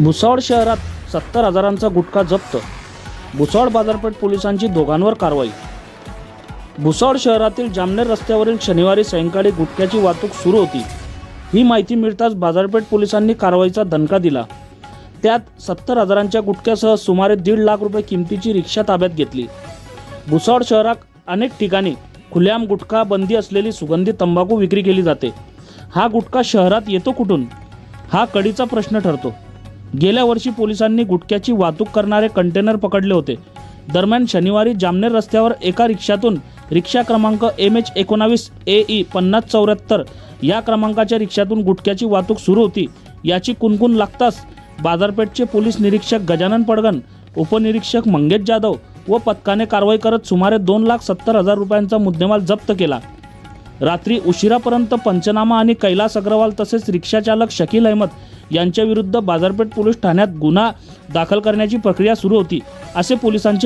भुसावळ शहरात सत्तर हजारांचा गुटखा जप्त. भुसावळ बाजारपेठ पोलिसांची दोघांवर कारवाई. भुसावळ शहरातील जामनेर रस्त्यावरील शनिवारी सायंकाळी गुटख्याची वाहतूक सुरू होती. ही माहिती मिळताच बाजारपेठ पोलिसांनी कारवाईचा दणका दिला. त्यात सत्तर हजारांच्या गुटख्यासह सुमारे दीड लाख रुपये किमतीची रिक्षा ताब्यात घेतली. भुसावळ शहरात अनेक ठिकाणी खुल्याम गुटखा बंदी असलेली सुगंधी तंबाखू विक्री केली जाते. हा गुटखा शहरात येतो कुठून? हा कडीचा प्रश्न ठरतो. गेल्या वर्षी पोलिसांनी गुटख्याची वाहतूक करणारे कंटेनर पकडले होते. दरम्यान शनिवारी जामनेर रस्त्यावर एका रिक्षातून रिक्षा क्रमांक एम एच एकोणावीस ए ई पन्नास चौऱ्याहत्तर या क्रमांकाच्या रिक्षातून गुटख्याची वाहतूक सुरू होती. याची कुणकुण लागताच बाजारपेठचे पोलीस निरीक्षक गजानन पडगण उपनिरीक्षक मंगेश जाधव व पथकाने कारवाई करत सुमारे दोन लाख सत्तर हजार रुपयांचा मुद्देमाल जप्त केला. रात्री उशिरापर्यंत पंचनामा आणि कैलास अग्रवाल तसेच रिक्षाचालक शकील अहमद यांच्या विरुद्ध बाजारपेठ पोलीस ठाण्यात गुन्हा दाखल करण्याची प्रक्रिया सुरू होती असे पोलिसांचे